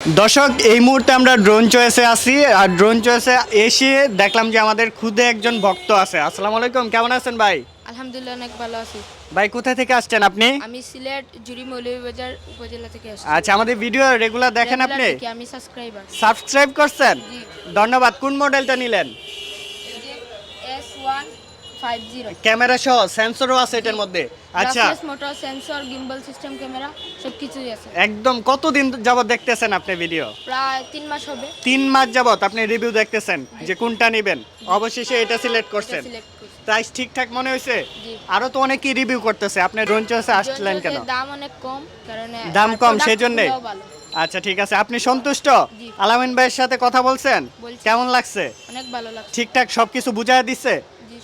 দর্শক এই মুহূর্তে আমরা ড্রোন চয়েসে আছি আর ড্রোন চয়েসে এসে দেখলাম যে আমাদের খুদে একজন ভক্ত আছে। আসসালামু আলাইকুম কেমন আছেন ভাই? আলহামদুলিল্লাহ অনেক ভালো আছি। ভাই কোথা থেকে আসছেন আপনি? আমি সিলেট জুড়ি মৌলভীবাজার উপজেলা থেকে আসছি। আচ্ছা আমাদের ভিডিও রেগুলার দেখেন আপনি? আমি সাবস্ক্রাইবার সাবস্ক্রাইব করছেন? ধন্যবাদ কোন মডেলটা নিলেন? S one five zero. Camera সহ সেন্সরও আছে এটার মধ্যে। আচ্ছা। Motor sensor gimbal system camera সব কিছুই আছে। একদম কতদিন যাবত দেখতেছেন আপনি ভিডিও? প্রায় তিন মাস হবে। মাস যাবত আপনি রিভিউ দেখতেছেন যে কোনটা নেবেন? অবশেষে এটা সিলেক্ট করছেন। প্রাইস ঠিকঠাক মনে হয়েছে? আরও তো অনেকেই রিভিউ করতেছে। আপনি ড্রোন চয়েসে আসলেন কেন? দাম অনেক কম কারণ দাম কম, আচ্ছা ঠিক আছে। আপনি সন্তুষ্ট? আলামিন ভাইয়ের সাথে কথা বলছেন? কেমন লাগছে? অনেক ভালো লাগছে। ঠিকঠাক সবকিছু বুঝায় দিচ্ছে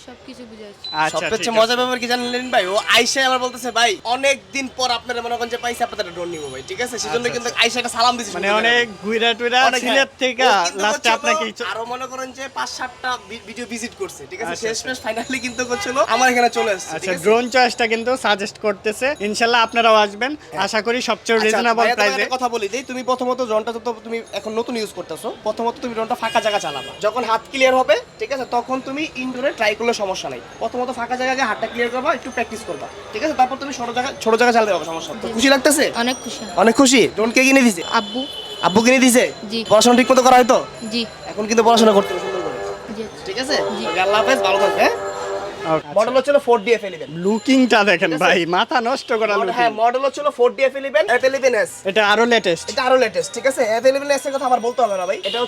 বুঝাচ্ছি আচ্ছা সবচেয়ে মজার ব্যাপার কি জানলেন ভাই? ও আইসা আবার বলতেছে ভাই অনেক দিন পর আপনারা মনে করেন যে পাইছে আপনাদের ড্রোন নিবো ভাই ঠিক আছে? সেজন্য আচ্ছা, কিন্তু সালাম দিছি মানে অনেক ঘুরা টুরা সিলেট হ্যাঁ। থেকে লাস্টে আপনাকে আরও মনে করেন যে পাঁচ সাতটা ভিডিও ভিজিট করছে ঠিক আছে? আচ্ছা, শেষ মেশ ফাইনালি কিন্তু করছিল আমার এখানে চলে আসছে আচ্ছা ড্রোন চয়েসটা কিন্তু সাজেস্ট করতেছে। ইনশাল্লাহ আপনারাও আসবেন। আশা করি সবচেয়ে আচ্ছা, রিজনেবল প্রাইসে কথা বলি দেই তুমি প্রথমত ড্রোনটা তো তুমি এখন নতুন ইউজ করতেছো। প্রথমত তুমি ড্রোনটা ফাঁকা জায়গা চালাবা। যখন হাত ক্লিয়ার হবে ঠিক আছে তখন তুমি ইনডোরে ট্রাই করলে সমস্যা নাই। প্রথমত ফাঁকা জায়গায় আগে হাতটা ক্লিয়ার করবা একটু প্র্যাকটিস করবা। ঠিক আছে? তারপর তুমি ছোট জায়গা ছোট জায়গা চালাতে পারবে সমস্যা তো খুশি লাগতেছে? অনেক খুশি। অনেক খুশি? ড্রোন কে কিনে দিছে? আব্বু। আব্বু কিনে দিছে? জি। পড়াশোনা ঠিক মতো করা হয়তো জি। এখন কিন্তু পড়াশোনা করতে সুন্দর করে। জি। ঠিক আছে। আল্লাহ হাফেজ ভালো থাকবে মডেল হচ্ছিল ফোর ডি এফ ইলেভেন লুকিংটা দেখেন ভাই মাথা নষ্ট করা হ্যাঁ মডেল হচ্ছিল four D F eleven F eleven S এটা আরও লেটেস্ট এটা আরও লেটেস্ট ঠিক আছে? এফ ইলেভেন এস এর কথা আমার বলতে হবে না ভাই। এটা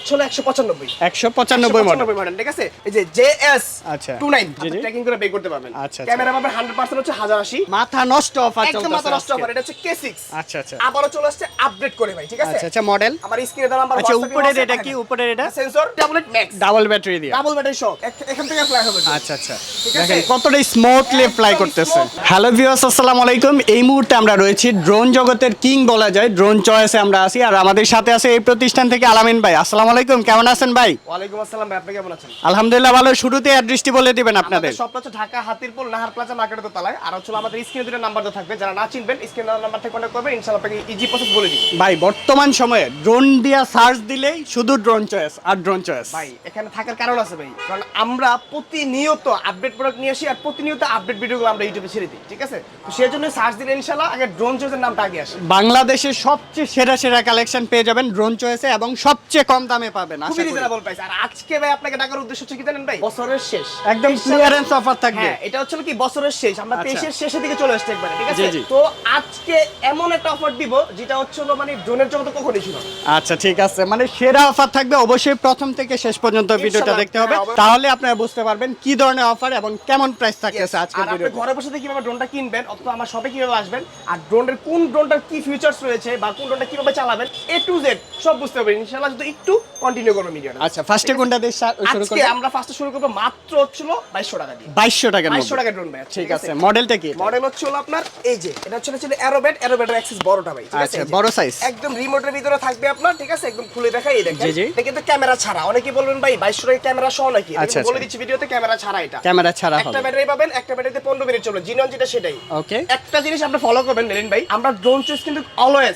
পঁচানব্বই। একশো পঁচানব্বই মডেল মডেল ঠিক আছে? এই যে জে এস আচ্ছা। Two nine G, G. Tracking করে পে করতে পারবেন। আচ্ছা, আচ্ছা। ক্যামেরা পাবেন হান্ড্রেড পার্সেন্ট হচ্ছে হাজার আশি। মাথা নষ্ট অফার একদম মাথা নষ্ট হবে এটা হচ্ছে কে সিক্স আচ্ছা আচ্ছা। আবারও চলে আসছে আপডেট করে ভাই ঠিক আছে? আচ্ছা আচ্ছা মডেল আমার স্ক্রিনে দেওয়া নাম্বার আচ্ছা উপরের এটা কি? উপরের এটা? Sensor double max double battery দিয়ে। ডাবল ব্যাটারি শক এখান থেকে ফ্লাই হবে। আচ্ছা আচ্ছা। ঠিক আছে? দেখেন কতটা স্মুথলি ফ্লাই করতেছে। হ্যালো ভিউয়ার্স আসসালামু আলাইকুম। এই মুহূর্তে আমরা রয়েছি ড্রোন জগতের কিং বলা যায়। ড্রোন চয়েসে আমরা আছি। আর আমাদের সাথে আছে এই প্রতিষ্ঠান থেকে আলামিন ভাই। আসসালামু আলাইকুম কেমন আছেন ভাই? ওয়ালাইকুম আসসালাম ভাই আপনি কেমন আছেন? আলহামদুলিল্লাহ ভালো। শুরুতে অ্যাড্রেসটি বলে দিবেন আপনাদের। হচ্ছে ঢাকা হাতিরপুল নাহার প্লাজা মার্কেটের দোতলায়। আর হচ্ছে আমাদের স্ক্রিনে দুটো নাম্বার তো থাকবে। যারা না চিনবেন স্ক্রিনে নাম্বার থেকে কন্ট্যাক্ট করবেন। ইনশাআল্লাহ আপনাকে ইজি প্রসেস বলে দিই ভাই বর্তমান সময়ে ড্রোন দিয়া সার্চ দিলেই শুধু ড্রোন চয়েস আর ড্রোন চয়েস ভাই এখানে থাকার কারণ আছে ভাই। কারণ আমরা প্রতিনিয়ত আপডেট প্রোডাক্ট নিয়ে আসি আর প্রতিনিয়ত আপডেট ভিডিওগুলো আমরা ইউটিউবে ছেড়ে দিই ঠিক আছে? তো সেই জন্য সার্চ দিলে ইনশাআল্লাহ আগে ড্রোন চয়েসের নামটা আগে আসে। বাংলাদেশের সবচেয়ে সেরা সেরা কালেকশন পেয়ে যাবেন ড্রোন চয়েসে এবং সবচেয়ে কম দামে পাবেন আশা খুবই করি। রিজনেবল প্রাইস আর আজকে ভাই আপনাকে ডাকার উদ্দেশ্য হচ্ছে কি জানেন ভাই? বছরের শেষ। একদম ক্লিয়ারেন্স অফার থাকবে। হ্যাঁ এটা হচ্ছে কি? বছরের শেষ। আমরা আচ্ছা। তেইশের শেষের দিকে চলে আসছে একবারে ঠিক আছে। তো আজকে এমন একটা অফার দিব যেটা হচ্ছে হলো মানে ড্রোনের জগতে কখনই ছিল না। আচ্ছা ঠিক আছে। মানে সেরা অফার থাকবে অবশ্যই প্রথম থেকে শেষ পর্যন্ত ভিডিওটা দেখতে হবে। হ্যাঁ, তাহলে আপনারা বুঝতে পারবেন কি ধরনের অফার এবং কেমন প্রাইস থাকতেছে আজকের আর আপনি ঘরে বসে কীভাবে ড্রোনটা কিনবেন অথবা আমার শপে কীভাবে আসবেন আর ড্রোনের কোন ড্রোনটার কি ফিচার্স রয়েছে বা কোন ড্রোনটা কীভাবে চালাবেন এ টু জেড সব বুঝতে পারবেন। ইনশাআল্লাহ যদি একটু কন্টিনিউ করবেন ভিডিওটা আচ্ছা ফার্স্টে কোনটা দিয়ে শুরু আজকে আমরা ফার্স্টে শুরু করব মাত্র হচ্ছিল 2200 টাকা দিয়ে। 2200 টাকার 2200 টাকা ড্রোন ভাই ঠিক আছে মডেলটা কি মডেল হচ্ছে হলো আপনার এই যে এটা হচ্ছে হচ্ছে অ্যারোবেট অ্যারোবেটের অ্যাক্সেস বড়টা ভাই ঠিক আছে? আচ্ছা। বড় সাইজ একদম রিমোটের ভিতরে থাকবে আপনার ঠিক আছে? একদম খুলে দেখাই এই দেখেন। এটা কিন্তু ক্যামেরা ছাড়া। অনেকে বলবেন ভাই 2200 টাকা ক্যামেরা সহ নাকি? আচ্ছা, বলে আচ্ছা। দিচ্ছি ভিডিওতে ক্যামেরা ছাড়া এটা। ক্যামেরা ছাড়া একটা হবে। ব্যাটারি পাবেন একটা ব্যাটারিতে 15 মিনিট চলবে। জিনন যেটা সেটাই। ওকে একটা জিনিস আপনি ফলো করবেন নেলিন ভাই আমরা ড্রোন চয়েস কিন্তু অলওয়েজ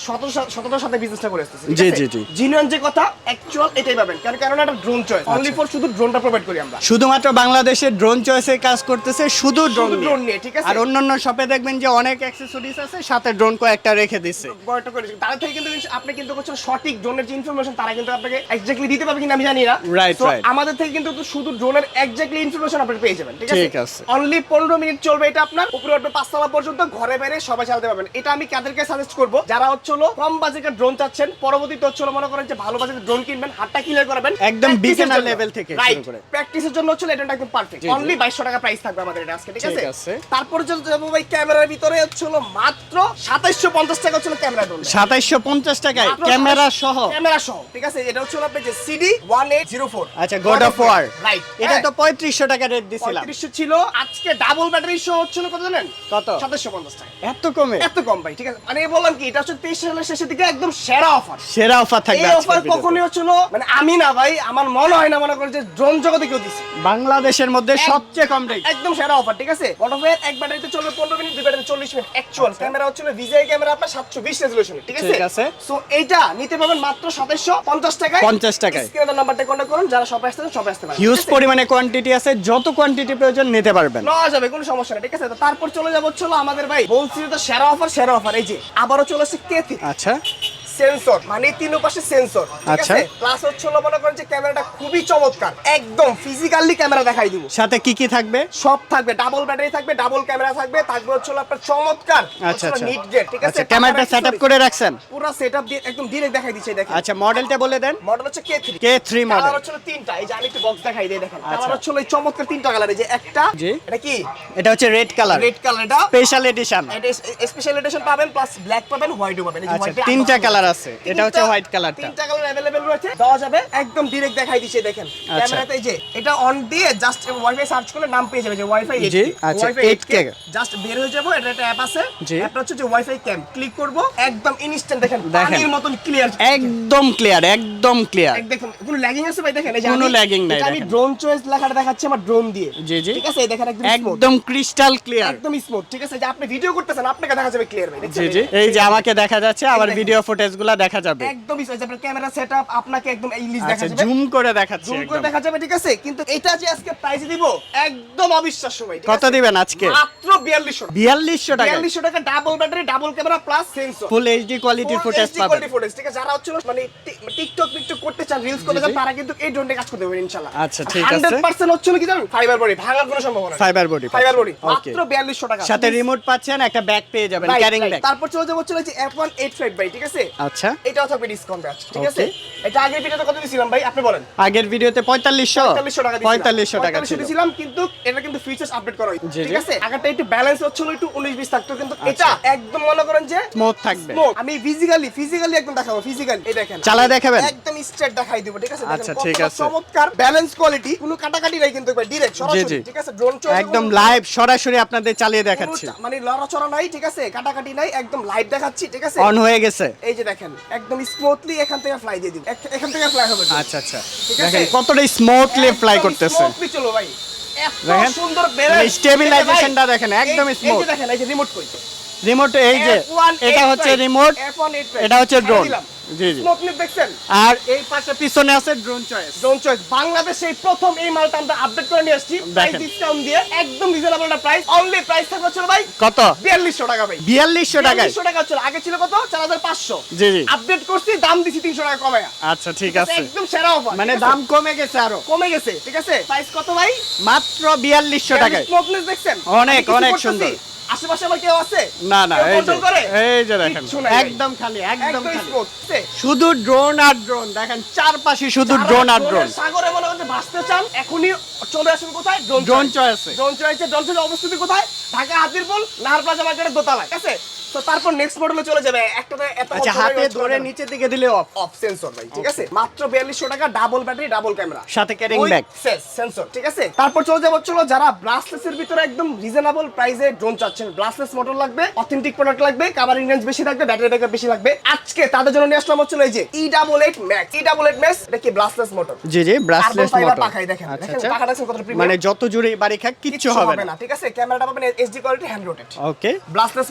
সততার সাথে বিজনেসটা করে আসতেছি জি, জি, জি। জিনিয়ন যে কথা অ্যাকচুয়াল এটাই পাবেন। কারণ কারণ এটা ড্রোন চয়েস। অনলি ফর শুধু ড্রোনটা প্রোভাইড করি আমরা। শুধুমাত্র বাংলাদেশে ড্রোন চয়েসে কাজ করতেছে শুধু ড্রোন ড্রোন নিয়ে। ঠিক আছে? আর অন্যান্য শপে দেখবেন যে অনেক অ্যাক্সেসরিজ আছে সাথে ড্রোন কয়েকটা রেখে দিছে। দিচ্ছি। থেকে কিন্তু আপনি কিন্তু হচ্ছে সঠিক ড্রোনের যে ইনফরমেশন তারা কিন্তু আপনাকে এক্স্যাক্টলি দিতে পারবে কিনা আমি জানি না। Right. আমাদের থেকে কিন্তু শুধু ড্রোনের এক্স্যাক্টলি ইনফরমেশন আপনি পেয়ে যাবেন ঠিক আছে? ঠিক আছে। অনলি পনেরো মিনিট চলবে এটা আপনার। উপরে উঠবে পাঁচতলা পর্যন্ত ঘরে বাইরে সবাই চালাতে পারবেন। এটা আমি কাদেরকে সাজেস্ট করব যারা হচ্ছে কম বাজেটের ড্রোন চাচ্ছেন পরবর্তীতে হচ্ছে মনে করেন যে ভালো বাজেটের ড্রোন কিনবেন হাতটা ক্লিয়ার করবেন একদম beginner level থেকে শুরু করে। প্র্যাকটিসের জন্য হচ্ছে এটা একদম পারফেক্ট। অনলি বাইশশো টাকা প্রাইস থাকবে আমাদের এটা আজকে ঠিক আছে। তারপরে যাব ভাই ক্যামেরার ভিতরে হচ্ছে মাত্র সাতাইশশো পঞ্চাশ টাকা হচ্ছে ক্যামেরা ড্রোন সাতাইশশো পঞ্চাশ টাকায় ক্যামেরা সহ। ক্যামেরা সহ ঠিক আছে? এটা হচ্ছে আপনার যে CD one eight zero four আচ্ছা গড অফ ওয়ার রাইট এটা তো পঁয়ত্রিশশো টাকা রেট দিছিলাম। পঁয়ত্রিশশো ছিল আজকে ডাবল ব্যাটারি সহ হচ্ছিল কত জানেন? কত? সাতাশশো পঞ্চাশ টাকা। এত কমে? এত কম ভাই ঠিক আছে? মানে বললাম কি এটা হচ্ছে তেইশ সালের শেষের দিকে একদম সেরা অফার সেরা অফার থাকবে এই অফার কখনই হচ্ছিল মানে আমি না ভাই আমার মনে হয় না মনে করে যে ড্রোন জগতে কেউ দিছে। বাংলাদেশের মধ্যে সবচেয়ে কম রেট একদম সেরা অফার ঠিক আছে? মোটোফের এক ব্যাটারিতে চলবে পনেরো মিনিট দুই ব্যাটারি চল্লিশ মিনিট অ্যাকচুয়াল ক্যামেরা হচ্ছিল ভিজাই ক্যামেরা আপনার সাতশো বিশ রেজলিউশন ঠিক আছে? ঠিক আছে। সো এইটা নিতে পারবেন মাত্র সাতাইশশো পঞ্চাশ টাকায়। 50 টাকায়। স্ক্রিনের নাম্বারটা কন্ট্যাক্ট করুন যারা সবাই আসতে সবাই আসতে পারেন হিউজ পরিমাণে কোয়ান্টিটি আছে যত কোয়ান্টিটি প্রয়োজন নিতে পারবেন। নেওয়া যাবে কোনো সমস্যা নেই ঠিক আছে? তো তারপর চলে যাব চলো আমাদের ভাই বলছি তো সেরা অফার সেরা অফার এই যে আবারও চলে আসছে কেতি আচ্ছা। সেন্সর মানে তিন পাশে সেন্সর আচ্ছা। প্লাস হচ্ছে হলো মনে করেন যে ক্যামেরাটা খুবই চমৎকার একদম ফিজিক্যালি ক্যামেরা দেখাই দিব। সাথে কি কি থাকবে? সব থাকবে ডাবল ব্যাটারি থাকবে ডাবল ক্যামেরা থাকবে থাকবে হচ্ছে হলো আপনার চমৎকার আচ্ছা আচ্ছা। নিট গেট ঠিক আছে? আচ্ছা ক্যামেরাটা সেটআপ করে রাখছেন? পুরো সেটআপ দিয়ে একদম ডিরেক্ট দেখাই দিচ্ছে দেখেন। আচ্ছা মডেলটা বলে দেন। মডেল হচ্ছে K three K three colour model হচ্ছে তিনটা এই যে আমি একটু বক্স দেখাই দিই দেখেন। আচ্ছা। কালার হচ্ছে এই চমৎকার তিনটা কালার এই যে একটা। এটা কি? এটা হচ্ছে রেড কালার রেড কালার এটা। স্পেশাল এডিশন এটা স্পেশাল এডিশন পাবেন প্লাস ব্ল্যাক পাবেন হোয়াইটও পাবেন। এই যে আচ্ছা তিনটা আলাদা। কালার হবে। আছে এটা হচ্ছে তিনটা- হোয়াইট কালারটা তিনটা কালার अवेलेबल রয়েছে দেওয়া যাবে একদম ডাইরেক্ট দেখাই দিচ্ছে দেখেন আচ্ছা। ক্যামেরাতে এই যে এটা অন দিয়ে জাস্ট ওয়াইফাই সার্চ করলে নাম পেয়ে যাবে যে ওয়াইফাই জি, আচ্ছা, 8K জাস্ট বের হয়ে যাবো এটা একটা অ্যাপ আছে জি। অ্যাপটা হচ্ছে যে ওয়াইফাই ক্যাম ক্লিক করব একদম ইনস্ট্যান্ট দেখেন দেখেন। পানির মতন ক্লিয়ার একদম ক্লিয়ার একদম ক্লিয়ার এক দেখুন কোনো ল্যাগিং আছে ভাই দেখেন এই যে কোনো আমি- lagging নাই, এটা আমি দেখেন। ড্রোন চয়েস লেখাটা দেখাচ্ছি আমার ড্রোন দিয়ে জি, জি। ঠিক আছে এই দেখেন একদম smooth। একদম ক্রিস্টাল ক্লিয়ার একদম স্মুথ ঠিক আছে যে আপনি ভিডিও করতেছেন আপনাকে দেখা যাবে ক্লিয়ার ভাই জি দেখছেন জি এই যে আমাকে দেখা যাচ্ছে আবার দেখেন। ভিডিও ফুটেজগুলো দেখা যাবে। একদমই সহজ আপনার ক্যামেরা সেটআপ আপনাকে একদম এই লিস্ট দেখা যাবে জুম করে দেখাচ্ছি জুম করে দেখা যাবে ঠিক আছে? কিন্তু এটা যে আজকে প্রাইস দিব একদম অবিশ্বাস্য ভাই কত দিবেন আজকে? মাত্র 4200 টাকা। বিয়াল্লিশশো টাকা। 4200 টাকা double battery double camera plus sensor full HD কোয়ালিটির ফুটেজ পাবেন। ফুটেজ ঠিক আছে? যারা হচ্ছে মানে টিকটক টিকটক করতে চান রিলস করতে চান তারা কিন্তু এই ড্রোনটা কাজ করতে পারবেন ইনশাআল্লাহ। আচ্ছা, ঠিক আছে। 100% হচ্ছে কি জানেন? ফাইবার বডি ভাঙার কোনো সম্ভাবনা নেই। ফাইবার বডি ফাইবার বডি মাত্র 4200 টাকা। সাথে রিমোট পাচ্ছেন একটা ব্যাগ পেয়ে যাবেন ক্যারিং ব্যাগ তারপর চলে যাব হচ্ছে যে F185 ভাই ঠিক আছে? আচ্ছা। এটাও থাকবে ডিসকাউন্ট ব্যাচ ঠিক আছে? এটা আগের ভিডিওতে কত দিছিলাম ভাই? আপনি বলেন। আগের ভিডিওতে পঁয়তাল্লিশশো। 4500 টাকা দিছিলাম। কিন্তু এটা কিন্তু ফিচার্স আপডেট করা হয়েছে ঠিক আছে? আগেরটা একটু ব্যালেন্স হচ্ছিল একটু 19 20 থাকতো কিন্তু আচ্ছা। এটা একদম মনে করেন যে স্মুথ থাকবে। আমি ফিজিক্যালি ফিজিক্যালি একদম দেখাবো ফিজিক্যালি এই দেখেন। চালায় দেখাবেন? একদম স্ট্রেট দেখাই দিব ঠিক আছে? আচ্ছা, ঠিক আছে। চমৎকার ব্যালেন্স কোয়ালিটি কোনো কাটাকাটি নাই কিন্তু ডাইরেক্ট সরাসরি ঠিক আছে? ড্রোন চলে একদম লাইভ সরাসরি আপনাদের চালিয়ে দেখাচ্ছি। মানে লড়াচড়া নাই ঠিক আছে? কাটাকাটি নাই একদম লাইভ দেখাচ্ছি ঠিক আছে? অন হয়ে গেছে। এই যে দেখেন একদম স্মুথলি এখান থেকে ফ্লাই দিয়ে দিব। এখান থেকে ফ্লাই হবে আচ্ছা আচ্ছা। দেখেন কতটা স্মুথলি ফ্লাই করতেছে। স্মুথলি চলো ভাই। এত দেখেন? সুন্দর ব্যালেন্স stabilization-টা দেখেন, একদম এই smooth। যে দেখেন এই যে রিমোট কই? রিমোট এই যে এটা হচ্ছে রিমোট এটা হচ্ছে ড্রোন জি জি। স্মুথলি দেখছেন? আর এই পাশে পিছনে আছে ড্রোন চয়েস ড্রোন চয়েস বাংলাদেশে প্রথম এই মালটা আমরা আপডেট করে নিয়ে আসছি। প্রাইস ডিসকাউন্ট দিয়ে একদম রিজনেবল একটা প্রাইস অনলি প্রাইস থাকবে হচ্ছে ভাই কত? 4200 টাকা ভাই। বিয়াল্লিশশো টাকায়? 4200 টাকা ছিল আগে ছিল কত? 4500 জি জি। আপডেট করছি দাম দিছি 300 টাকা কমায়া। আচ্ছা ঠিক আছে। একদম সেরা অফার মানে দাম কমে গেছে আরও। কমে গেছে ঠিক আছে? প্রাইস কত ভাই? মাত্র বিয়াল্লিশশো টাকায়। স্মুথনেস দেখছেন? অনেক, অনেক? সুন্দর। আশেপাশে আমার কেউ আছে? না না এই যে এই যে দেখেন। একদম খালি একদম শুধু ড্রোন আর ড্রোন দেখেন চারপাশে শুধু ড্রোন আর ড্রোন সাগরে মনে হচ্ছে ভাসতে চান এখনই চলে আসুন কোথায়? ড্রোন ড্রোন চয়েসে ড্রোন চয়েসে ড্রোন চয়েসে অবস্থিতি কোথায়? ঢাকা হাতিরপুল নাহার প্লাজা মার্কেটের দোতলায় ঠিক আছে? তো তারপর নেক্সট মডেলে চলে যাবে। একটা এত আচ্ছা হাতে ধরে নিচে দিকে দিলে অফ অফ সেন্সর ভাই ঠিক আছে? মাত্র 4200 টাকা ডাবল ব্যাটারি ডাবল ক্যামেরা সাথে ক্যারিং ব্যাগ সেন্সর ঠিক আছে? তারপর চলে যাব চলো যারা ভিতরে একদম রিজনেবল প্রাইসে ড্রোন চাচ্ছেন। মোটর লাগবে অথেন্টিক প্রোডাক্ট লাগবে কাভারিং রেঞ্জ বেশি থাকবে ব্যাটারি ব্যাকআপ বেশি লাগবে। আজকে তাদের জন্য নিয়ে আসলাম হচ্ছে এই যে E double eight max E double eight max এটা কি ব্লাস্টলেস মোটর জি জি ব্রাসলেস মোটর পাখাই দেখেন। আচ্ছা দেখেন, আচ্ছা। কতটা premium? মানে যত জুড়ে বাড়ি খাক কিচ্ছু হবে না। ঠিক আছে? ক্যামেরাটা পাবেন HD quality hand rotate okay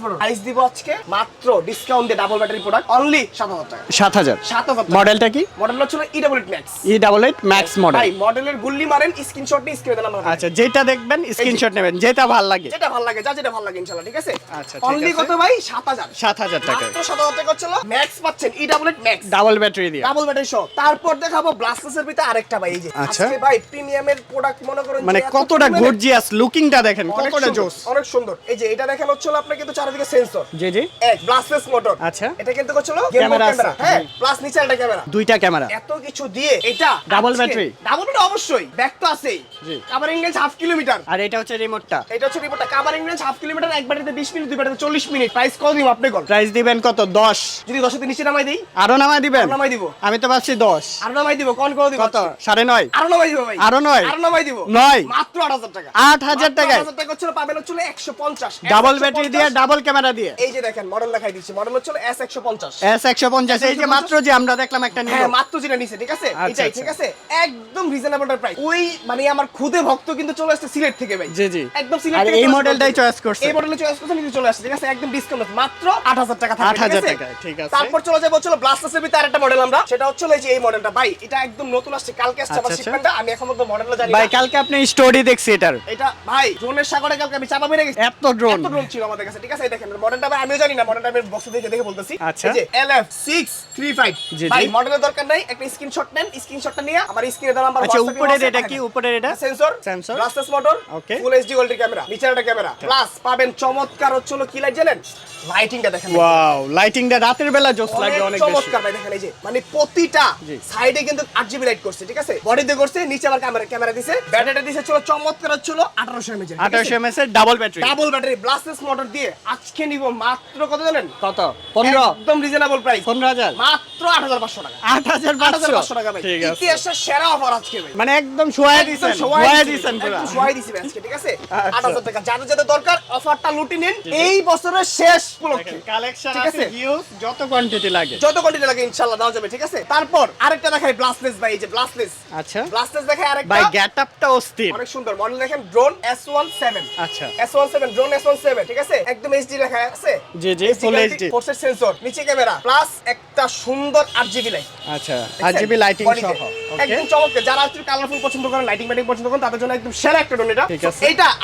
motor price দিব আজকে মাত্র discount double battery product only 7000 টাকা। সাত হাজার। 7000 টাকা। মডেলটা কি? মডেল হচ্ছে E double eight max E double eight max model ভাই মডেলের গুল্লি মারেন স্ক্রিনশট নিয়ে স্ক্রিনে দিলাম আচ্ছা যেটা দেখবেন স্ক্রিনশট নেবেন যেটা ভালো লাগে। যেটা ভালো লাগে যা যেটা ভালো লাগে ইনশাআল্লাহ ঠিক আছে? আচ্ছা, অনলি কত ভাই? 7000 সাত হাজার টাকায়। মাত্র 7000 টাকা হচ্ছে ম্যাক্স পাচ্ছেন E double eight max double battery দিয়ে। ডাবল ব্যাটারি সহ তারপর দেখাবো ব্লাস্টাসের ভিতরে আরেকটা ভাই এই যে। আচ্ছা। ভাই প্রিমিয়ামের প্রোডাক্ট মনে করেন মানে কতটা গর্জিয়াস লুকিংটা দেখেন কতটা জোস। অনেক সুন্দর। এই যে এটা দেখেন হচ্ছে আপনার কিন্তু চারিদিকে সেন্সর জি জি। এক ব্লাস্টলেস মোটর আচ্ছা। এটা কিন্তু ক্যামেরা হ্যাঁ প্লাস নিচে একটা ক্যামেরা দুইটা ক্যামেরা এত কিছু দিয়ে এটা Double battery? ডাবল ব্যাটারি অবশ্যই ব্যাক তো আছেই। জি। কাভারিং রেঞ্জ হাফ কিলোমিটার আর এটা হচ্ছে রিমোটটা এটা হচ্ছে কাভারিং রেঞ্জ হাফ কিলোমিটার এক ব্যাটারিতে 20 মিনিট দুই ব্যাটারিতে 40 মিনিট প্রাইস কত দিব আপনি কোন প্রাইস দিবেন কত? দশ। যদি 10 এর নিচে নামাই দেই? আরও নামায় দিবেন? নামাই দিব। আমি তো ভাবছি দশ। আর নামাই দিব কোন কত দিব কত? সাড়ে নয়। আরও নামাই দিব ভাই। আরও নয়? আরও নামাই দিব। নয়? মাত্র 8000 টাকা। আট হাজার 8000 টাকা হচ্ছে পাবেন হচ্ছে 150 ডাবল ব্যাটারি দিয়ে ডাবল ক্যামেরা দিয়ে। এই যে দেখেন মডেল দেখাই দিচ্ছি। মডেল হচ্ছে S150 এস একশো পঞ্চাশ। এই যে মাত্র যে আমরা দেখলাম একটা হ্যাঁ মাত্র যেটা ঠিক আছে? আচ্ছা, এটাই আচ্ছা। ঠিক আছে? একদম রিজনেবল প্রাইস ওই মানে আমার খুদে ভক্ত কিন্তু চলে আসছে সিলেট থেকে ভাই। জি জি। একদম সিলেট থেকে এই মডেলটাই চয়েস করছে। এই মডেলে চয়েস করছে চলে আসছে ঠিক আছে? একদম ডিসকাউন্ট মাত্র 8000 টাকা থাকবে 8,000 ঠিক টাকা, ঠিক আছে। তারপর চলে যাব হচ্ছে ব্লাস্টাসের ভিতরে আরেকটা মডেল আমরা। সেটা হচ্ছে এই যে এই মডেলটা ভাই এটা একদম নতুন আসছে কালকে আসছে আমার আচ্ছা, আচ্ছা। শিপমেন্টটা আমি এখন মধ্যে মডেলটা জানি ভাই কালকে আপনি স্টোরি দেখছি এটার। এটা ভাই ড্রোনের সাগরে কালকে আমি চাপা মেরে গেছি। এত ড্রোন এত ড্রোন ছিল আমাদের কাছে ঠিক আছে? এই দেখেন মডেলটা ভাই আমিও জানি না মডেলটা আমি বক্স দেখে দেখে বলতেছি। আচ্ছা। যে LF635 জি, ভাই মডেলের দরকার নাই একটা স্ক্রিনশট নেন স্ক্রিনশটটা নিয়ে আমার স্ক্রিনে দেওয়া নাম্বার আচ্ছা উপরের এটা কি? উপরের এটা? Sensor Sensor? Brushless motor Okay. Full HD গোল্ডের ক্যামেরা নিচের একটা ক্যামেরা প্লাস পাবেন চমৎকার হচ্ছে হলো কি লাইট জানেন? লাইটিংটা দেখেন। ওয়াও লাইটিংটা রাতের বেলা জোস লাগে অনেক বেশি। চমৎকার ভাই দেখেন এই যে মানে প্রতিটা। সাইডে কিন্তু আট জিবি লাইট করছে ঠিক আছে? বডিতে করছে নিচে আবার ক্যামেরা ক্যামেরা দিছে। ব্যাটারিটা দিছে ছিল চমৎকার হচ্ছিল আঠারোশো এমএচ আঠারোশো এমএস এর double battery double battery brushless motor দিয়ে আজকে নিব মাত্র কত জানেন? কত? পনেরো। একদম রিজনেবল প্রাইস পনেরো হাজার? মাত্র আট হাজার পাঁচশো টাকা। আট হাজার আট হাজার পাঁচশো? পাঁচশো টাকা ভাই। ঠিক আছে। ইতিহাসের সেরা অফার আজকে ভাই। মানে একদম দিছেন শোয়াই দিছেন পুরো। একদম শোয়াই আজকে, ঠিক আছে? আচ্ছা। আট হাজার টাকা। যাদের যাদের দরকার অফারটা লুটি নিন। এই বছরের শেষ উপলক্ষে। কালেকশন ঠিক আছে? যত কোয়ান্টিটি লাগে। যত কোয়ান্টিটি লাগে ইনশাআল্লাহ দেওয়া যাবে ঠিক আছে? তারপর আরেকটা দেখাই ব্লাস্টলেস ভাই এই যে ব্লাস্টলেস আচ্ছা। ব্লাস্টলেস দেখাই আরেকটা। ভাই গেট অস্থির। অনেক সুন্দর। মডেল দেখেন ড্রোন S17 আচ্ছা। S17 ড্রোন S17 ঠিক আছে? একদম এইচডি লেখা আছে। জি, জি, full HD ফোর্সের সেন্সর নিচে ক্যামেরা প্লাস একটা সুন্দর 8GB লাইট আচ্ছা আর জিবি লাইটিং সহ একদম চমৎকার। যারা একটু কালারফুল পছন্দ করেন লাইটিং মাইটিং পছন্দ করেন তাদের জন্য একদম সেরা একটা ড্রোন এটা।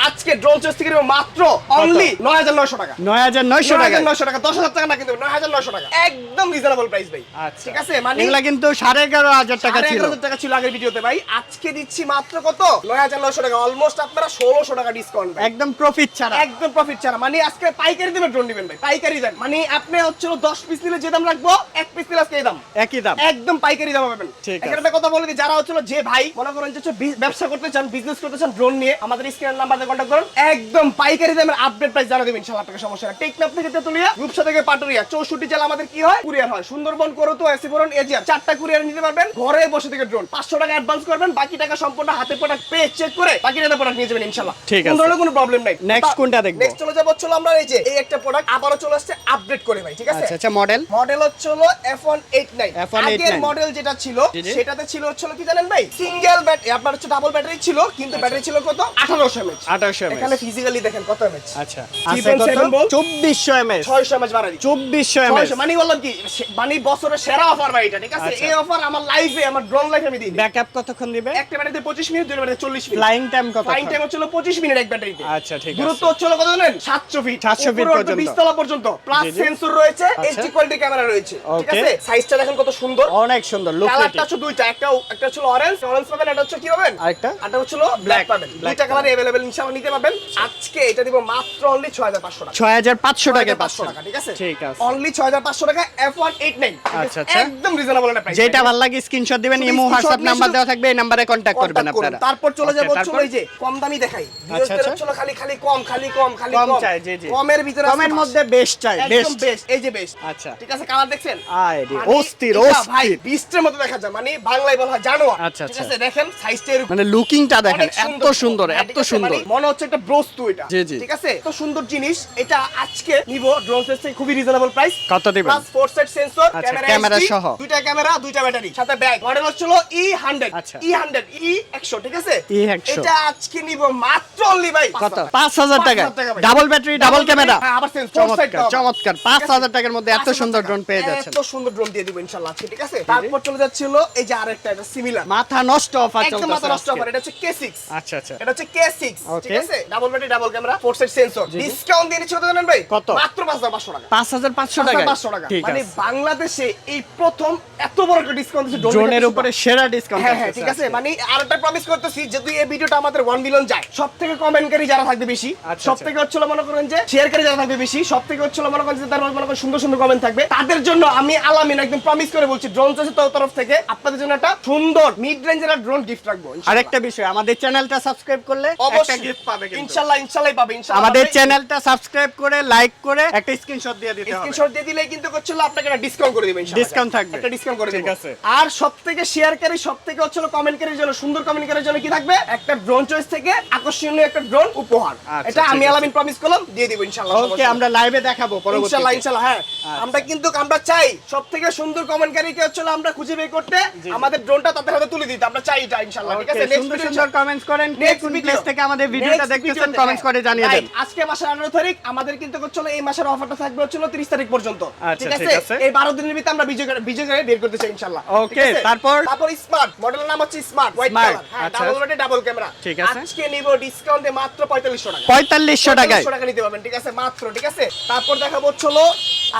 আজকে ড্রোন চয়েস থেকে মাত্র অনলি 9900 টাকা। নয় হাজার নয়শো টাকা 9900 টাকা 10000 টাকা না কিন্তু 9900 টাকা। একদম রিজনেবল প্রাইস ভাই। আচ্ছা। ঠিক আছে? মানে এগুলা কিন্তু সাড়ে এগারো হাজার টাকা ছিল। এগারো হাজার টাকা ছিল আগের ভিডিওতে ভাই। আজকে দিচ্ছি মাত্র কত? নয় হাজার নয়শো টাকা। অলমোস্ট আপনারা ষোলোশো টাকা ডিসকাউন্ট একদম প্রফিট ছাড়া। একদম প্রফিট ছাড়া। মানে আজকে পাইকারি দেবেন ড্রোন নেবেন ভাই পাইকারি দেন মানে আপনি হচ্ছে দশ পিস নিলে যে দাম রাখব এক পিস নিলে আজকে এই দাম। একই দাম। একদম পাইকারি দাম পাবেন। ঠিক আছে। একটা কথা বলে দিই যারা হচ্ছে যে ভাই মনে করেন যে ব্যবসা করতে চান বিজনেস করতে চান ড্রোন নিয়ে আমাদের স্ক্রিনের নাম্বারে কন্ট্যাক্ট করুন। একদম পাইকারি দামের আপডেট প্রাইস জানা দেবেন ইনশাআল্লাহ আপনাকে সমস্যা না টেকনাফ থেকে তেতুলিয়া রূপসা থেকে পাটুরিয়া চৌষট্টি জেলা আমাদের কি হয়? কুরিয়ার হয়। সুন্দরবন করতো এসিবরন এজিয়ার চারটা কুরিয়ার নিতে পারবেন। ঘরে বসে থেকে ড্রোন পাঁচশো টাকা অ্যাডভান্স করবেন বাকি টাকা সম্পূর্ণ হাতে প্রোডাক্ট পে চেক করে বাকি টাকা প্রোডাক্ট নিয়ে যাবেন ইনশাআল্লাহ। ঠিক কোনো আছে। কোনো প্রবলেম নাই। Next কোনটা দেখব? নেক্সট চলে যাব হচ্ছে আমরা এই যে এই একটা প্রোডাক্ট আবারও চলে আসছে আপডেট করে ভাই ঠিক আছে? আচ্ছা আচ্ছা মডেল মডেল হচ্ছে হলো F189 F189 আগের মডেল যেটা ছিল। সেটাতে ছিল হচ্ছে কি জানেন ভাই? সিঙ্গেল ব্যাটারি আপনার হচ্ছে ডাবল ব্যাটারি ছিল কিন্তু ব্যাটারি ছিল কত? 1800 mAh 1800 এখানে ফিজিক্যালি দেখেন কত mAh আচ্ছা। 3.7 volt? চব্বিশশো এমএস 600 mAh বাড়াই চব্বিশশো এমএস 600 মানে বললাম কি মানে বছরের সেরা অফার ভাই এটা ঠিক আছে? আচ্ছা। এই অফার আমার লাইফে আমার ড্রোন লাইফে আমি দিই ব্যাকআপ কতক্ষণ দিবে? একটা ব্যাটারিতে 25 মিনিট দুই ব্যাটারিতে 40 মিনিট ফ্লাইং টাইম কত ফ্লাইং টাইম হচ্ছে হলো 25 মিনিট এক ব্যাটারিতে আচ্ছা ঠিক দূরত্ব আছে। হচ্ছে কত জানেন? 700 ফিট 700 feet উপরে পর্যন্ত। 20 তলা পর্যন্ত প্লাস জি, জি। সেন্সর রয়েছে আচ্ছা। এইচডি কোয়ালিটি ক্যামেরা রয়েছে ঠিক Okay. আছে সাইজটা দেখেন কত সুন্দর অনেক সুন্দর লুক কালারটা হচ্ছে দুইটা একটা একটা হচ্ছে অরেঞ্জ অরেঞ্জ পাবেন এটা হচ্ছে কি পাবেন আরেকটা এটা হচ্ছে ব্ল্যাক পাবেন black দুইটা কালার अवेलेबल ইনশাআল্লাহ নিতে পারবেন আজকে এটা দিব মাত্র অনলি 6500 টাকা ছয় হাজার পাঁচশো টাকা 6500 পাচ্ছেন টাকা ঠিক আছে ঠিক আছে অনলি 6500 টাকা F189 আচ্ছা, আচ্ছা। একদম রিজনেবল একটা প্রাইস যেটা ভালো লাগে স্ক্রিনশট দিবেন শুধু ইমো screenshot হোয়াটসঅ্যাপ নিয়ে নাম্বার শুধু- দেওয়া থাকবে এই নাম্বারে কন্ট্যাক্ট করবেন Contact করুন। আপনারা তারপর চলে Okay, যাবো হচ্ছে তারপর? ওই যে কম দামি দেখাই আচ্ছা, ভিউয়ারদের আচ্ছা। হচ্ছে হলো খালি খালি কম খালি কম খালি কম কম চাই, জি, জি। কমের ভিতরে কমের আছে মধ্যে বেস্ট চাই বেস্ট বেস্ট এই যে বেস্ট আচ্ছা। ঠিক আছে কালার দেখছেন? আয় মানে অস্থির, অস্থির। ভাই বিস্টের মতো দেখা যায় মানে বাংলায় বলা হয় জানোয়ার। আচ্ছা, ঠিক আচ্ছা। আছে দেখেন সাইজটা এরকম। মানে লুকিংটা দেখেন এত সুন্দর হ্যাঁ, এত সুন্দর মানে মনে হচ্ছে একটা ব্রোস্তু এটা। জি, জি। ঠিক আছে এত সুন্দর জিনিস এটা আজকে নিব ড্রোন থেকে খুবই রিজনেবল প্রাইস কত দিবেন? Plus four set sensor camera camera সহ। দুইটা ক্যামেরা দুইটা ব্যাটারি সাথে ব্যাগ মডেল হচ্ছিল ই হান্ড্রেড। ই হান্ড্রেড ই একশো ঠিক আছে? E100 এটা আজকে নিব মাত্র অনলি ভাই। কত? পাঁচ হাজার। টাকা 5,000 টাকা ডাবল ব্যাটারি ডাবল ক্যামেরা আবার সেন্স ফোর সাইড চমৎকার চমৎকার। পাঁচ হাজার টাকার মধ্যে এত সুন্দর ড্রোন পেয়ে যাচ্ছেন। এত সুন্দর ড্রোন দিয়ে দিব ইনশাআল্লাহ আজকে ঠিক আছে? তারপর চলে যাচ্ছিল এই যে আরেকটা এটা সিমিলার মাথা নষ্ট অফার একদম মাথা নষ্ট অফার এটা হচ্ছে K6 আচ্ছা আচ্ছা। এটা হচ্ছে K6 ঠিক আছে? Double battery double camera four side sensor discount দিয়ে নিচ্ছে জানেন ভাই? কত? মাত্র 5500 টাকা। পাঁচ হাজার পাঁচশো টাকা 5500 টাকা। মানে বাংলাদেশে এই প্রথম এত বড় একটা ডিসকাউন্ট দিচ্ছে ড্রোনের উপরে সেরা ডিসকাউন্ট হ্যাঁ হ্যাঁ ঠিক আছে? মানে আরেকটা প্রমিস করতেছি যদি এই ভিডিওটা আমাদের 1 মিলিয়ন যায় সব থেকে কমেন্টকারী যারা থাকবে বেশি আচ্ছা, সব আচ্ছা। থেকে হচ্ছে মনে করেন যে শেয়ারকারী যারা থাকবে বেশি সব থেকে হচ্ছে মনে করেন যে তার মনে করেন সুন্দর সুন্দর কমেন্ট থাকবে। তাদের জন্য আমি আলামিন একদম প্রমিস করে বলছি ড্রোন চাষের তরফ থেকে আপনাদের জন্য একটা সুন্দর মিড রেঞ্জের ড্রোন গিফট রাখব ইনশাআল্লাহ। আরেকটা বিষয় আমাদের চ্যানেলটা সাবস্ক্রাইব করলে একটা অবশ্যই। গিফট পাবে ইনশাআল্লাহ ইনশাআল্লাহ পাবে ইনশাআল্লাহ আমাদের চ্যানেলটা সাবস্ক্রাইব করে লাইক করে একটা স্ক্রিনশট দিয়ে দিতে হবে। স্ক্রিনশট দিয়ে দিলে কিন্তু হচ্ছে আপনাকে একটা ডিসকাউন্ট করে দিবেন ইনশাআল্লাহ। Discount থাকবে। একটা ডিসকাউন্ট করে ঠিক দিব। আছে। আর সবথেকে শেয়ারকারী সবথেকে হচ্ছে কমেন্টকারীর জন্য সুন্দর কমেন্টকারীর জন্য কি থাকবে? একটা ড্রোন চয়েস থেকে আকর্ষণীয় একটা ড্রোন উপহার। আচ্ছা, এটা আমি ঠিক আলামিন প্রমিস করলাম দিয়ে দিব ইনশাআল্লাহ ওকে আমরা লাইভে দেখাবো ইনশাআল্লাহ ইনশাআল্লাহ হ্যাঁ। আমরা কিন্তু আমরা চাই সবথেকে সুন্দর কমেন্টকারীকে হচ্ছে আমরা খুঁজে বের করতে আমাদের ড্রোনটা তাদের হাতে তুলে দিতে। আমরা চাই এটা ইনশাআল্লাহ ঠিক আছে? নেক্সট সুন্দর সুন্দর কমেন্টস করেন কে কোন প্লেস থেকে আমাদের ভিডিওটা দেখতেছেন কমেন্টস করে জানিয়ে দেন। আজকে মাসের আঠারো তারিখ আমাদের কিন্তু হচ্ছে এই মাসের অফারটা থাকবে হচ্ছে হলো তিরিশ তারিখ পর্যন্ত আচ্ছা, ঠিক আছে। এই বারো দিনের ভিতরে আমরা বিজয় করে- বিজয় করে বের করতে চাই ইনশাল্লাহ ওকে তারপর? তারপর স্মার্ট মডেলের নাম হচ্ছে স্মার্ট হোয়াইট কালার হ্যাঁ আচ্ছা। ডাবল ওয়েটে ডাবল ক্যামেরা ঠিক আছে। আজকে নিব ডিসকাউন্টে মাত্র পঁয়তাল্লিশশো টাকা। পঁয়তাল্লিশশো টাকায়। 4500 টাকা নিতে পারবেন ঠিক আছে? মাত্র ঠিক আছে? তারপর দেখাবো হলো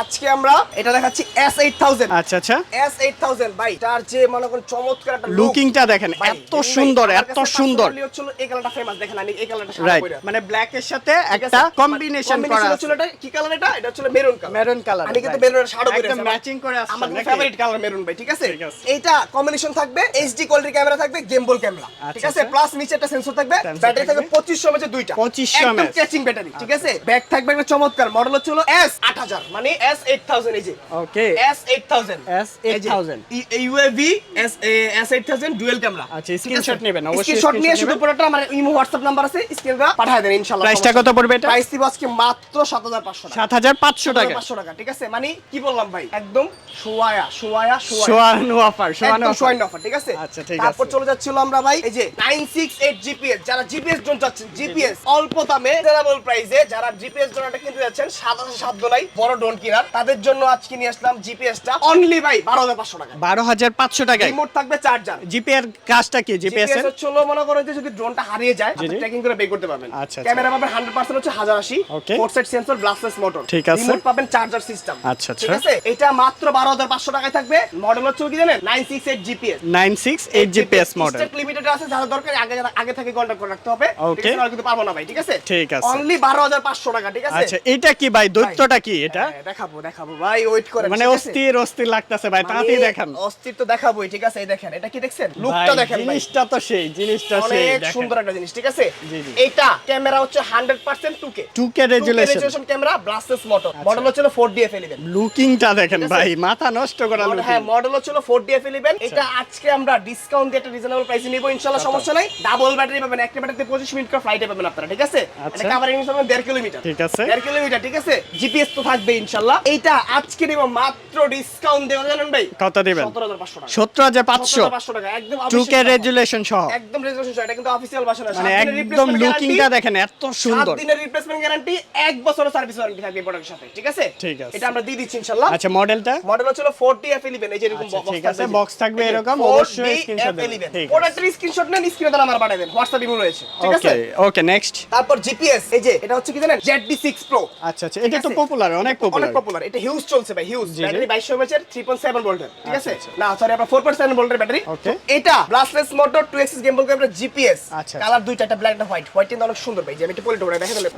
আজকে আমরা এটা দেখাচ্ছি এস এইট থাউজেন্ড আচ্ছা আচ্ছা। এস এইট থাউজেন্ড ভাই তার যে মনে করেন চমৎকার একটা লুকিংটা দেখেন এত সুন্দর এত সুন্দর। হলো এই কালারটা ফেমাস দেখেন আমি এই কালারটা রাইট মানে ব্ল্যাক এর সাথে একটা কম্বিনেশন করা আছে। হচ্ছিল এটা কি কালার এটা? এটা হচ্ছে মেরুন কালার মেরুন কালার আমি কিন্তু মেরুনের শাড়ো পরে একদম আছি, ম্যাচিং করে আসছে আমার ফেভারিট কালার মেরুন ভাই ঠিক আছে? এইটা কম্বিনেশন থাকবে এইচডি কোয়ালিটির ক্যামেরা থাকবে গেমবল ক্যামেরা ঠিক আচ্ছা, আছে? আচ্ছা। প্লাস নিচে একটা সেন্সর থাকবে ব্যাটারি থাকবে থাকবে। 2500 এমএচ দুইটা। 2500 একদম mAh ক্যাচিং ব্যাটারি ঠিক আছে? ব্যাক থাকবে একটা চমৎকার মডেল হচ্ছে হলো এস 8000 মানে এস 8000 এই যে। Okay S 8000 S 8000 UAV S S 8000 dual camera আচ্ছা, screenshot নেবেন, অবশ্যই স্ক্রিনশট নিয়ে শুধু পুরোটা আমার ইমো হোয়াটসঅ্যাপ নাম্বার আছে স্ক্রিনে পাঠিয়ে দেন ইনশাআল্লাহ। প্রাইসটা কত পড়বে এটা? প্রাইস দিব আজকে মাত্র 7500 টাকা। সাত হাজার পাঁচশো টাকা। 7500 টাকা ঠিক আছে? মানে কি বললাম ভাই? একদম শোয়ায়া শোয়ায়া শোয়ায়া সোয়ানো অফার সোয়ানো একদম অফার ঠিক আছে? আচ্ছা, ঠিক আছে। তারপর। চলে যাচ্ছিল আমরা ভাই এই যে 968 জিপিএস যারা জিপিএস ড্রোন চাচ্ছেন জিপিএস অল্প দামে রিজনেবল প্রাইসে যারা জিপিএস ড্রোনটা কিনতে যাচ্ছেন সাত হাজার সাত নাই বড় ড্রোন কিনার। তাদের জন্য আজকে নিয়ে আসলাম জিপিএসটা অনলি ভাই 12500 টাকা। বারো হাজার পাঁচশো টাকায়। রিমোট থাকবে চার্জার জিপি এর কাজটা কি? জিপিএস হলো মনে করো যে যদি ড্রোনটা হারিয়ে যায়। ট্র্যাকিং করে বের করতে পারবেন। আচ্ছা, আচ্ছা। ক্যামেরা পাবেন 100% হচ্ছে 1080 Okay. Four side sensor brushless motor ঠিক আছে। রিমোট পাবেন চার্জার সিস্টেম আচ্ছা, আচ্ছা। ঠিক আছে? এটা মাত্র 12500 টাকায় থাকবে। মডেল হচ্ছে কি জানেন? 968 GPS nine six eight GPS model limited আছে যারা দরকার আগে আগে থেকে কন্টাক্ট করে রাখতে হবে। আছে? নাহলে কিন্তু পারব না ভাই ঠিক আছে? ঠিক আছে। অনলি 12500 টাকা ঠিক আছে? আচ্ছা এটা কি ভাই? দৈত্যটা কি এটা? হ্যাঁ, দেখাবো দেখাবো। ভাই ওয়েট করেন মানে অস্থির অস্থির লাগতেছে ভাই মানে তাড়াতাড়ি দেখান। অস্থির তো দেখাবোই ঠিক আছে? এই দেখেন এটা কি দেখছেন? লুকটা দেখেন ভাই। জিনিসটা তো সেই জিনিসটা সেই অনেক সুন্দর একটা জিনিস ঠিক আছে। এইটা ক্যামেরা হচ্ছে 100% 2K 2K resolution. Camera brushless motor model হচ্ছে 4DF 11 লুকিংটা দেখেন ভাই মাথা নষ্ট করা মডেল- হ্যাঁ মডেল হচ্ছে 4DF 11 এটা আজকে আমরা ডিসকাউন্ট দিয়ে একটা রিজনেবল প্রাইসে নিব ইনশাআল্লাহ সমস্যা নাই। ডাবল ব্যাটারি পাবেন একটা ব্যাটারিতে 25 মিনিট করে ফ্লাইটে পাবেন আপনারা ঠিক আছে? আচ্ছা। এটা কভারিং পাবেন 1.5 কিলোমিটার ঠিক আছে। 1.5 কিলোমিটার ঠিক আছে? জিপিএস তো থাকবে ইনশাআল্লাহ এইটা আজকে নিব মাত্র ডিসকাউন্ট দেব জানেন ভাই? কত দিবেন? 17500 টাকা। সত্তর হাজার পাঁচশো? 17500 টাকা একদম two K official offer। Resolution সহ। একদম রেজুলেশন এটা কিন্তু অফিসিয়াল ভাষা না মানে একদম লুকিংটা দেখেন এত সুন্দর। সাত দিনের রিপ্লেসমেন্ট গ্যারান্টি এক বছরের সার্ভিস ওয়ারেন্টি থাকবে প্রোডাক্টের সাথে ঠিক আছে? ঠিক আছে। এটা আমরা দিয়ে দিচ্ছি ইনশাআল্লাহ আচ্ছা মডেলটা মডেল হচ্ছে 40 F11 এই যে এরকম আচ্ছা, box ঠিক আছে, box থাকবে এরকম, অবশ্যই screenshot দেবেন। F11 ঠিক আছে। প্রোডাক্টের স্ক্রিনশট নেন স্ক্রিনে তাহলে আমার দেন হোয়াটসঅ্যাপ ইমেল রয়েছে ঠিক আছে? ওকে ওকে নেক্সট তারপর জিপিএস এই যে এটা হচ্ছে কি জানেন? ZD6 Pro আচ্ছা আচ্ছা এটা তো পপুলার অনেক অনেক পপুলার পপুলার এটা হিউজ চলছে ভাই হিউজ জি, জি। ব্যাটারি 2200 mAh 3.7 ভোল্টের ঠিক আছে। না সরি আপনার 4.7 ভোল্টের ব্যাটারি। Okay. এটা brushless motor 2 axis gimbal camera GPS আচ্ছা, কালার দুইটা একটা ব্ল্যাক একটা হোয়াইট হোয়াইট কিন্তু অনেক সুন্দর ভাই যে আমি একটু পলিট করে দেখে দিলে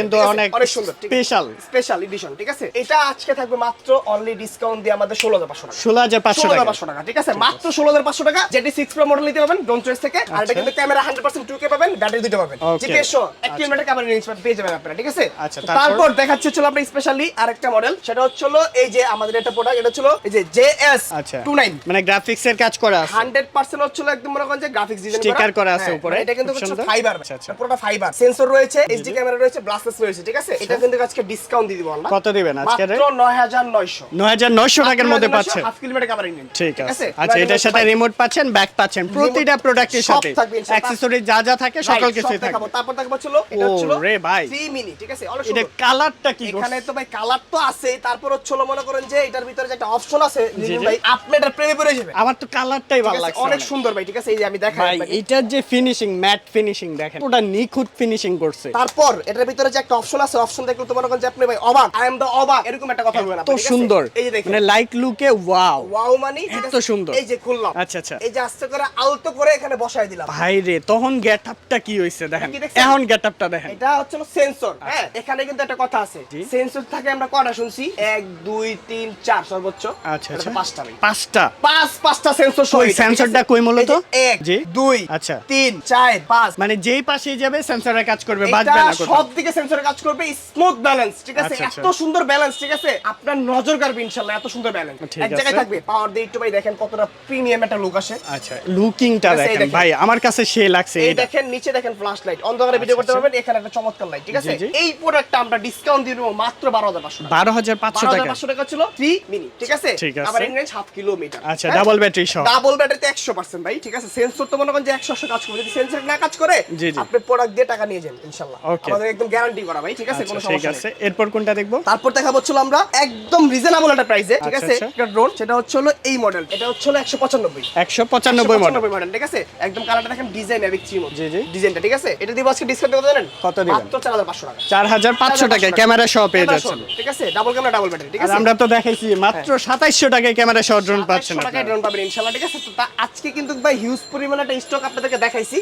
কিন্তু অনেক অনেক সুন্দর special। স্পেশাল এডিশন ঠিক আছে? এটা আজকে থাকবে মাত্র অনলি ডিসকাউন্ট দিয়ে আমাদের 16500 টাকা। ষোলো হাজার পাঁচশো টাকা। 16500 টাকা ঠিক আছে? মাত্র 16500 টাকা। যেটি 6 প্রো মডেল নিতে পাবেন ডোন চয়েস থেকে। আর এটা আচ্ছা। কিন্তু ক্যামেরা 100% 2K পাবেন ব্যাটারি দুটো পাবেন. জিপিএস সহ 1 কিলোমিটার ক্যামেরা রেঞ্জ পেয়ে যাবেন আপনারা ঠিক আছে? আচ্ছা, তারপর? দেখাচ্ছি হচ্ছে আমরা স্পেশালি আরেকটা মডেল সেটা হচ্ছে হলো এই যে আমাদের একটা প্রোডাক্ট এটা ছিল এই যে জেএস আচ্ছা। 29 মানে গ্রাফিক্স এর কাজ করা আছে। হান্ড্রেড পার্সেন্ট হচ্ছিল একদম মনে করেন যে গ্রাফিক্স ডিজাইন Sticker করা। আছে উপরে। এটা কিন্তু হচ্ছে ফাইবার আচ্ছা, আচ্ছা। পুরোটা ফাইবার সেন্সর রয়েছে এইচডি ক্যামেরা রয়েছে ব্লাস্টলেস রয়েছে ঠিক আছে? এটা কিন্তু আজকে ডিসকাউন্ট দিয়ে দিব আমরা। কত দিবেন আজকে মাত্র 9900 নয় হাজার নয়শো। টাকার মধ্যে পাচ্ছেন। হাফ কিলোমিটার কভারিং ঠিক আছে। আচ্ছা এটার সাথে রিমোট পাচ্ছেন ব্যাক পাচ্ছেন। প্রতিটা প্রোডাক্টের সাথে। অ্যাকসেসরি যা যা থাকে সকল কিছুই থাকবে। তারপর থাকবে ছিল এটা হচ্ছিল রে ভাই। 3 মিনি ঠিক আছে? সুন্দর কালারটা কি এখানে তো ভাই কালার তো আছে তারপর হচ্ছিল মনে করেন যে এটার ভিতরে যে একটা অপশন আছে। ভাই আপনি প্রেমে পড়ে যাবেন। আমার তো কালারটাই ভালো লাগছে অনেক। সুন্দর ভাই ঠিক আছে? এই যে আমি দেখাই ভাই এটার যে ফিনিশিং ম্যাট ফিনিশিং দেখেন। ওটা নিখুঁত ফিনিশিং করছে। তারপর এটার ভিতরে যে একটা অপশন আছে অপশন দেখলে তো মনে করেন যে আপনি ভাই অবাক আই এম অবাক এরকম একটা কথা বলবেন আছে? সুন্দর। এই যে দেখেন। মানে লাইট লুকে ওয়াও ওয়াও মানে এত সুন্দর। এই যে খুললাম। আচ্ছা, আচ্ছা। এই যে আস্তে করে আলতো করে এখানে বসায় দিলাম। ভাই রে তখন গেটআপটা কি হইছে দেখেন? এখন গেটআপটা দেখেন। এটা হচ্ছে সেন্সর হ্যাঁ? এখানে কিন্তু একটা কথা আছে। সেন্সর থাকে আমরা কটা শুনছি? এক দুই তিন চার সর্বোচ্চ। আচ্ছা আচ্ছা। পাঁচটা ভাই। পাঁচটা? পাঁচ পাঁচটা সেন্সর সহ সেন্সরটা কই মূলত? এক দুই আচ্ছা। তিন চার পাঁচ। মানে যেই পাশেই যাবে সেন্সরের কাজ করবে বাজবে না সব দিকে সেন্সরের কাজ করবে স্মুথ ব্যালেন্স ঠিক আছে? আচ্ছা, আচ্ছা। এত সুন্দর ব্যালেন্স ঠিক আছে? আপনার নজর কাড়বে ইনশাআল্লাহ এত সুন্দর ব্যালেন্স এক জায়গায় থাকবে পাওয়ার দিয়ে একটু ভাই দেখেন কতটা প্রিমিয়াম একটা লুক আসে। আচ্ছা লুকিংটা দেখেন। ভাই আমার কাছে সে লাগছে এই দেখেন নিচে দেখেন ফ্ল্যাশ লাইট অন্ধকারে ভিডিও করতে আচ্ছা। পারবেন এখানে একটা চমৎকার লাইট ঠিক আছে। এই প্রোডাক্টটা আমরা ডিসকাউন্ট দিয়ে দেবো মাত্র বারো হাজার পাঁচশো বারো হাজার পাঁচশো টাকা। পাঁচশো টাকা ছিল থ্রি মিনি ঠিক আছে? ঠিক আছে। আবার রেঞ্জ হাফ কিলোমিটার আচ্ছা ডাবল ব্যাটারি সহ। ডাবল ব্যাটারিতে একশো পার্সেন্ট ভাই ঠিক আছে? সেন্সর তো মনে করেন যে একশো একশো কাজ করবে যদি সেন্সর না কাজ করে। আপনি প্রোডাক্ট দিয়ে টাকা নিয়ে যান ইনশাল্লাহ. আমাদের একদম গ্যারান্টি করা ভাই ঠিক আছে? কোনো আচ্ছা ঠিক সমস্যা আছে। এরপর কোনটা দেখব? তারপর দেখা হচ্ছিল আমরা একদম রিজনেবল একটা প্রাইসে ঠিক আচ্ছা, আছে? আচ্ছা। একটা ড্রোন সেটা হচ্ছে হলো এই মডেল এটা হচ্ছে হলো একশো পঁচানব্বই। একশো পঁচানব্বই মডেল ঠিক আছে? একদম কালারটা দেখেন ডিজাইন ম্যাভিক থ্রি জি, জি। ডিজাইনটা ঠিক আছে? এটা দিব আজকে ডিসকাউন্ট কত জানেন? কত দিবেন? মাত্র চার হাজার পাঁচশো টাকা। চার হাজার পাঁচশো টাকায় ক্যামেরা সহ পেয়ে যাচ্ছেন। ঠিক আছে? ডাবল ক্যামেরা ডাবল ব্যাটারি ঠিক আছে? আমরা তো দেখাইছি মাত্র সাতাইশশো টাকায় ক্যামেরা সহ ড্রোন পাচ্ছেন টাকায় ড্রোন পাবেন ইনশাআল্লাহ ঠিক আছে? তো আজকে কিন্তু ভাই হিউজ পরিমাণে একটা স্টক আপনাদেরকে দেখাইছি।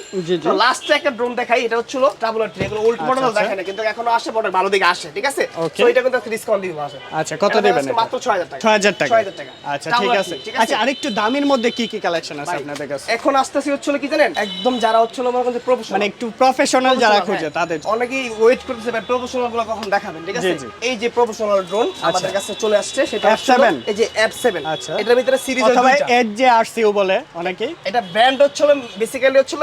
তো লাস্টে একটা ড্রোন দেখাই এটা হচ্ছিল ট্রি এগুলো ওল্ড মডেল আচ্ছা। দেখেন কিন্তু এখনও আসে মডেল ভালো দিকে আসে ঠিক আছে? তো এটা কিন্তু ডিসকাউন্ট দিব আছে আচ্ছা কত দেবেন মাত্র 6000 টাকা। ছয় হাজার টাকা। 6000 টাকা। আচ্ছা ঠিক আছে। আচ্ছা আরেকটু দামের মধ্যে কি কি কালেকশন আছে আপনাদের কাছে? এখন আসতেছি হচ্ছিল কি জানেন? একদম। যারা হচ্ছিল মনে প্রফেশনাল মানে একটু প্রফেশনাল যারা খুঁজে তাদের। অনেকেই ওয়েট করতেছে ভাই প্রফেশনাল গুলো কখন দেখাবেন ঠিক আছে। এই যে প্রফেশনাল ড্রোন আমাদের কাছে চলে আসছে সেটা F7? এই যে F7 আচ্ছা। এটার ভিতরে সিরিজ অথবা আরসিও বলে অনেকেই। এটা ব্র্যান্ড হচ্ছে বেসিক্যালি হচ্ছে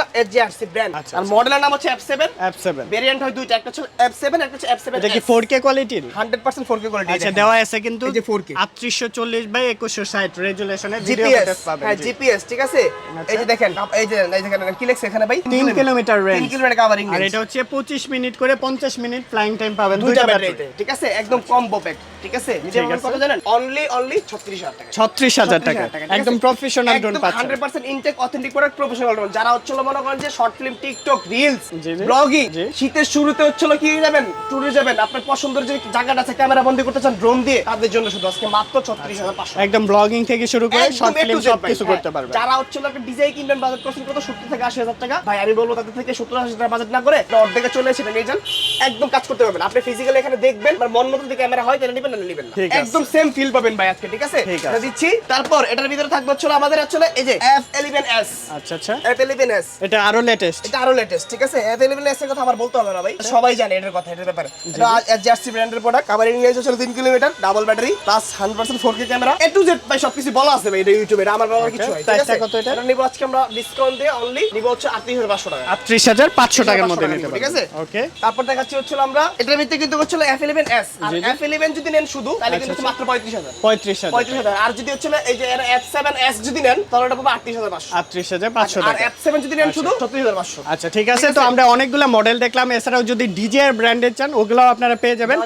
ব্র্যান্ড আচ্ছা, আর আচ্ছা। মডেলের নাম হচ্ছে F7 অ্যাপ সেভেন ভেরিয়েন্ট হয় দুইটা একটা হচ্ছে F7 একটা হচ্ছে F7 এটা কি ফোর কে কোয়ালিটির 100% 4K কোয়ালিটি আচ্ছা দেওয়া আছে কিন্তু এই যে 4K আটত্রিশশো চল্লিশ বাই একুশশো ষাট রেজুলেশনে ভিডিও ফুটেজ পাবেন হ্যাঁ জিপিএস ঠিক আছে? আচ্ছা। এই যে দেখেন এই যে এই যে কি লেখছে এখানে ভাই? তিন কিলোমিটার। রেঞ্জ 3 কিলোমিটার কভারিং আর এটা হচ্ছে পঁচিশ মিনিট করে পঞ্চাশ মিনিট ফ্লাইং টাইম পাবেন। দুইটা দুইটা ব্যাটারিতে ব্যাটারি ঠিক আছে? একদম কম্বো প্যাক ঠিক আছে? নিজে ঠিক আছে। কত জানেন? অনলি অনলি 36000 টাকা। ছত্রিশ হাজার টাকা। একদম প্রফেশনাল ড্রোন পাচ্ছেন। 100% intact authentic product professional drone যারা হচ্ছিল মনে করেন যে short film TikTok reels. Blogging শীতের শুরুতে হচ্ছিল কি যাবেন? ট্যুরে যাবেন। আপনার পছন্দের যে জায়গাটা আছে ক্যামেরা বন্দি করতে চান ড্রোন দিয়ে তাদের জন্য শুধু আজকে মাত্র 36500 একদম ব্লগিং থেকে শুরু করে শর্ট ফিল্ম সব কিছু হ্যাঁ। করতে পারবে যারা হচ্ছিল একটা ডিজাই কিনবেন বাজেট করছেন কত সত্তর থেকে আশি হাজার টাকা। ভাই আমি বলব তাদের থেকে সত্তর আশি টাকা বাজেট না করে অর্ধেকে চলে এসে নিয়ে যান। একদম কাজ করতে পারবেন। আপনি ফিজিক্যালি এখানে দেখবেন আর মন মতো যদি ক্যামেরা হয় তাহলে নেবেন না নেবেন না। একদম সেম ফিল পাবেন ভাই আজকে ঠিক আছে? এটা দিচ্ছি। তারপর এটার ভিতরে থাকবে হচ্ছিল আমাদের হচ্ছিল এই যে F11s আচ্ছা আচ্ছা। F11s এটা আরও লেটেস্ট এটা আরও লেটেস্ট ঠিক আছে? F11s এর কথা আমার বলতে হবে না ভাই। সবাই জানে এটার কথা এটার ব্যাপারে। এটা জার্সি ব্র্যান্ডের প্রোডাক্ট কাভারিং রেঞ্জ হচ্ছে 3 kilometre double battery plus 100% 4K camera A to Z ভাই সবকিছু বলা আছে ভাই এটা ইউটিউবে এটা আমার বলার কিছু ঠিক প্রাইসটা কত এটা? এটা নিব আজকে আমরা ডিসকাউন্ট দিয়ে অনলি নিব হচ্ছে 38500 টাকা। আটত্রিশ হাজার পাঁচশো টাকার মধ্যে নিতে ঠিক আছে? ওকে তারপর দেখাচ্ছি হচ্ছিল আমরা এটার ভিতরে কিন্তু হচ্ছিল F11s আর জি, জি। F11 যদি নেন শুধু তাহলে আচ্ছা, কিন্তু আচ্ছা। মাত্র 35000 পঁয়ত্রিশ হাজার 35000 আর যদি হচ্ছিল এই যে F7s যদি নেন তাহলে এটা পাবো 38500 আটত্রিশ হাজার পাঁচশো আর টাকা। F7 যদি নেন শুধু 37500 আচ্ছা ঠিক আছে। তো আমরা অনেকগুলো মডেল দেখলাম। এছাড়াও যদি ডিজে ব্র্যান্ডের চান ওগুলো আপনারা পেয়ে যাবেন।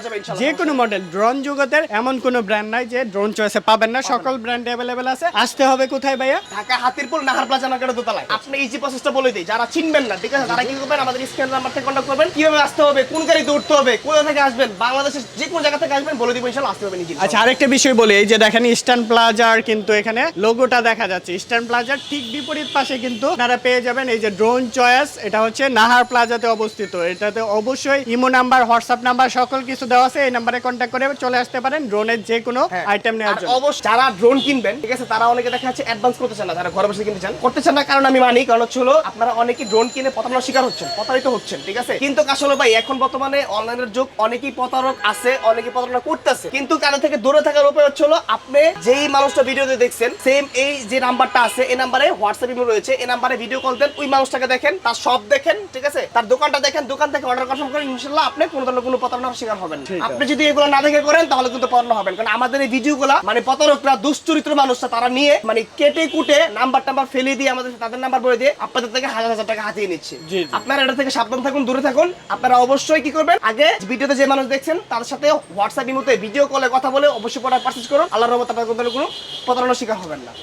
যে কোনো মডেল ড্রোন জগতের এমন কোনো ব্র্যান্ড নাই যে ড্রোন চয়েসে পাবেন না। সকল ব্র্যান্ড অ্যাভেলেবেল আছে। আসতে হবে কোথায় ভাইয়া? ঢাকা হাতিরপুল নাহার প্লাজা মার্কেটের দোতলায়। আপনি ইজি প্রসেসটা বলে দিই। যারা চিনবেন না ঠিক আছে? তারা কি করবেন? আমাদের স্ক্যান নাম্বার থেকে কন্ট্যাক্ট করবেন। কীভাবে আসতে হবে? কোন গাড়িতে উঠতে হবে? কোথা থেকে আসবেন বাংলাদেশের যে কোন জায়গা থেকে আসবেন বলে দিব ইনশাআল্লাহ আসতে নিজে আচ্ছা আরেকটা বিষয় বলি এই যে দেখেন ইস্টার্ন প্লাজার কিন্তু এখানে লোগোটা দেখা যাচ্ছে। ইস্টার্ন প্লাজার ঠিক বিপরীত পাশে কিন্তু আপনারা পেয়ে যাবেন এই যে ড্রোন চয়েস এটা হচ্ছে নাহার প্লাজাতে অবস্থিত। এটাতে অবশ্যই ইমো নাম্বার হোয়াটসঅ্যাপ নাম্বার সকল কিছু দেওয়া আছে। এই নাম্বারে কন্ট্যাক্ট করে চলে আসতে পারেন ড্রোনের যে কোনো হ্যাঁ। আইটেম নেওয়ার আর জন্য। অবশ্যই যারা ড্রোন কিনবেন ঠিক আছে তারা অনেকে দেখা যাচ্ছে অ্যাডভান্স করতে চান না যারা ঘরে বসে কিনতে চান। করতে চান না কারণ আমি মানি কারণ হচ্ছে আপনারা অনেকেই ড্রোন কিনে প্রতারণার শিকার হচ্ছেন প্রতারিত হচ্ছেন ঠিক আছে? কিন্তু আসলে ভাই এখন বর্তমানে অনলাইনের যুগ অনেকেই প্রতারক আছে অনেকেই প্রতারণা করতেছে। কিন্তু তাদের থেকে দূরে থাকার উপায় হচ্ছে হলো আপনি যেই মানুষটা ভিডিওতে দেখছেন সেম এই যে নাম্বারটা আছে এই নাম্বারে হোয়াটসঅ্যাপ ইমেল রয়েছে এই নাম্বারে ভিডিও কল দেন ওই মানুষটাকে দেখেন তার সব দেখেন ঠিক আছে? তার দোকানটা দেখেন দোকান থেকে অর্ডার কনফার্ম করেন ইনশাল্লাহ আপনি কোনো ধরনের কোনো প্রতারণার শিকার হবেন। আপনি যদি এগুলো না দেখে করেন তাহলে কিন্তু প্রতারণা হবেন কারণ আমাদের এই ভিডিওগুলো মানে প্রতারকরা দুশ্চরিত্র মানুষরা তারা নিয়ে মানে কেটে কুটে নাম্বার টাম্বার ফেলে দিয়ে আমাদের তাদের নাম্বার বলে দিয়ে আপনাদের থেকে হাজার হাজার টাকা হাতিয়ে নিচ্ছে। আপনারা এটা থেকে সাবধান থাকুন দূরে থাকুন। আপনারা অবশ্যই কি করবেন? আগে ভিডিওতে যে মানুষ দেখছেন, তার সাথে হোয়াটসঅ্যাপ ইমোতে ভিডিও কলে কথা বলে অবশ্যই প্রোডাক্ট প্রসেস করুন। আল্লাহর রহমত আপনার কোনো প্রতারণার শিকার হবেন না।